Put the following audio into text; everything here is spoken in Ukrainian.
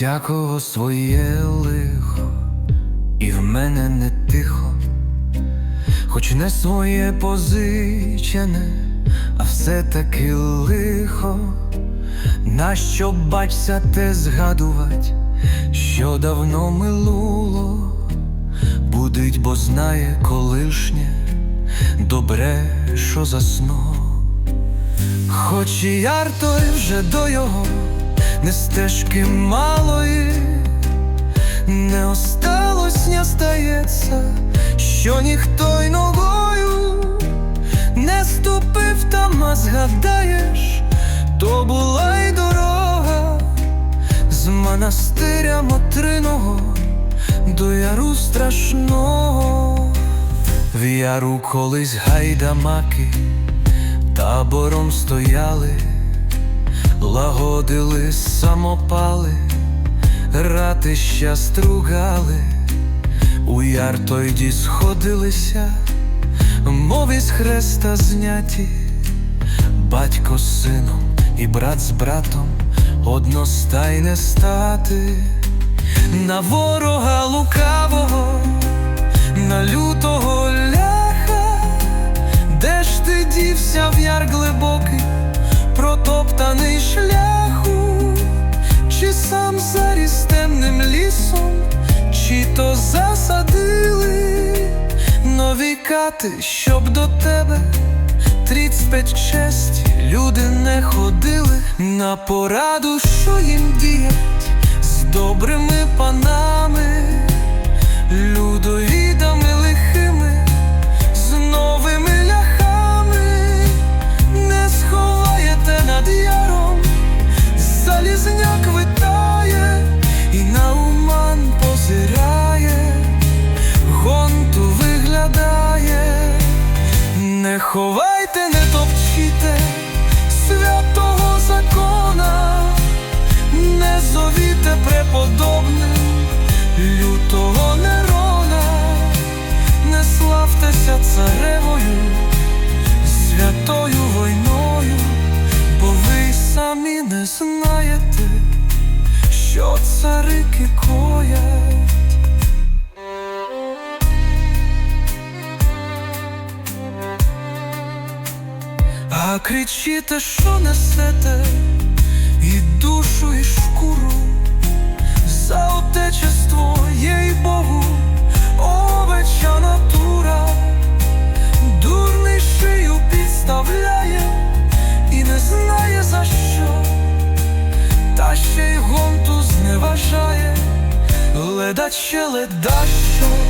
всякого своє лихо, і в мене не тихо, хоч не своє позичене, а все таки лихо. Нащо бачся те згадувать, що давно минуло, будить, бо знає колишнє, добре, що засно. Хоч і яр той вже до його, не стежки малої, не осталось, не стається, що ніхто й ногою не ступив там, а згадаєш, то була й дорога з монастиря Матриного до яру страшного. В яру колись гайдамаки табором стояли, лагодили самопали, ратища стругали, у яр тоді сходилися, мов із хреста зняті, батько з сином і брат з братом одностайне стати, на ворога лукавого, на лютого нові щоб до тебе. Тридцять честь, люди не ходили. На пораду, що їм діять з добрими панами, царевою, святою войною, бо ви самі не знаєте, що царики коять. А кричите, що несете, да ще ледащу